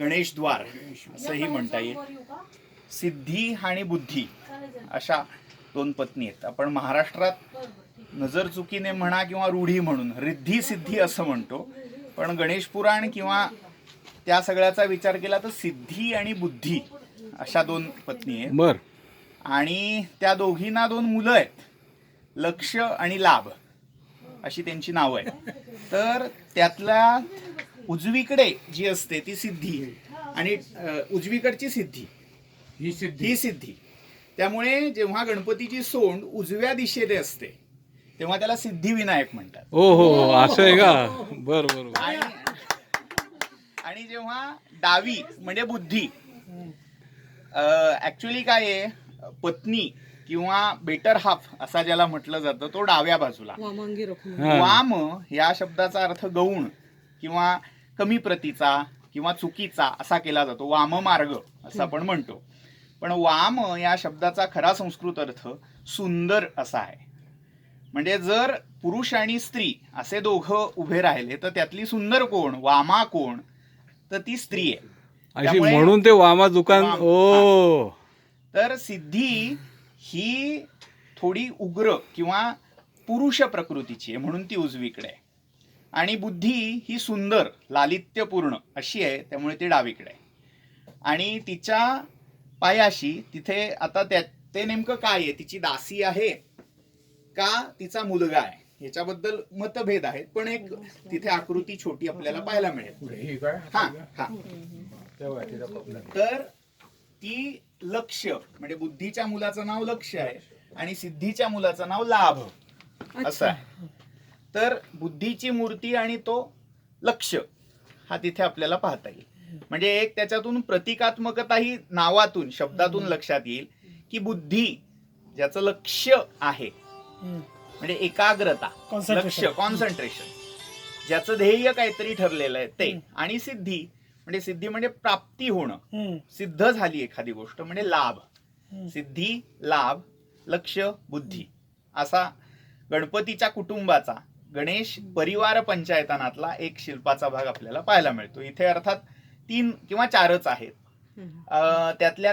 गणेश द्वार असंही म्हणता येईल. सिद्धी आणि बुद्धी अशा दोन पत्नी आहेत. आपण महाराष्ट्रात नजर चुकीने म्हणा किंवा रूढी म्हणून रिद्धी सिद्धी असं म्हणतो. पण गणेश पुराण किंवा त्या सगळ्याचा विचार केला तर सिद्धी आणि बुद्धी अशा दोन पत्नी आहेत. बर. आणि त्या दोघींना दोन मुलं आहेत. लक्ष आणि लाभ अशी त्यांची नावं आहेत. तर त्यातल्या उजवीकडे जी असते ती सिद्धी. आणि उजवीकडची सिद्धी. ही सिद्धी. ही सिद्धी. त्यामुळे जेव्हा गणपतीची सोंड उजव्या दिशेने असते तेव्हा त्याला सिद्धिविनायक म्हणतात. ओ हो हो असं आहे का? बर बर. आणि जेव्हा डावी म्हणजे बुद्धी ऍक्च्युली काय आहे पत्नी किंवा बेटर हाफ असा ज्याला म्हटलं जातं तो डाव्या बाजूला. वाम या शब्दाचा अर्थ गौण किंवा कमी प्रतीचा किंवा चुकीचा असा केला जातो वाम मार्ग असं आपण म्हणतो. पण वाम या शब्दाचा खरा संस्कृत अर्थ सुंदर असा आहे. म्हणजे जर पुरुष आणि स्त्री असे दोघं उभे राहिले तर त्यातली सुंदर कोण वामा कोण तर ती स्त्री आहे. अशी त्यामुळे- म्हणून ते वामा दुकान वाम, ओ. तर सिद्धी ही थोडी उग्र किंवा पुरुष प्रकृतीची आहे म्हणून ती उजवीकडे आहे. आणि बुद्धी ही सुंदर लालित्यपूर्ण अशी आहे त्यामुळे ती डावीकडे आहे. आणि तिच्या पायाशी तिथे आता त्या ते नेमकं काय आहे? तिची दासी आहे का तिचा मुलगा आहे? याच्याबद्दल मतभेद आहेत पण एक तिथे आकृती छोटी आपल्याला पाहायला मिळेल. पुढे ही काय? हा हा. तर ती लक्ष म्हणजे बुद्धीच्या मुलाचं नाव लक्ष आहे आणि सिद्धीच्या मुलाचं नाव लाभ. असं आहे. तर बुद्धीची मूर्ती आणि तो लक्ष हा तिथे आपल्याला पाहता येईल. म्हणजे एक त्याच्यातून प्रतिकात्मकता ही नावातून शब्दातून लक्षात येईल की बुद्धी ज्याचं लक्ष आहे. म्हणजे एकाग्रता लक्ष कॉन्सन्ट्रेशन ज्याचं ध्येय काहीतरी ठरलेलं आहे ते. आणि सिद्धी म्हणजे सिद्धी म्हणजे प्राप्ती होणं. सिद्ध झाली एखादी गोष्ट म्हणजे लाभ. सिद्धी लाभ लक्ष बुद्धी. असा गणपतीच्या कुटुंबाचा गणेश परिवार पंचायतनातला एक शिल्पाचा भाग आपल्याला पाहायला मिळतो. इथे अर्थात तीन किंवा चारच आहेत. त्यातल्या त्या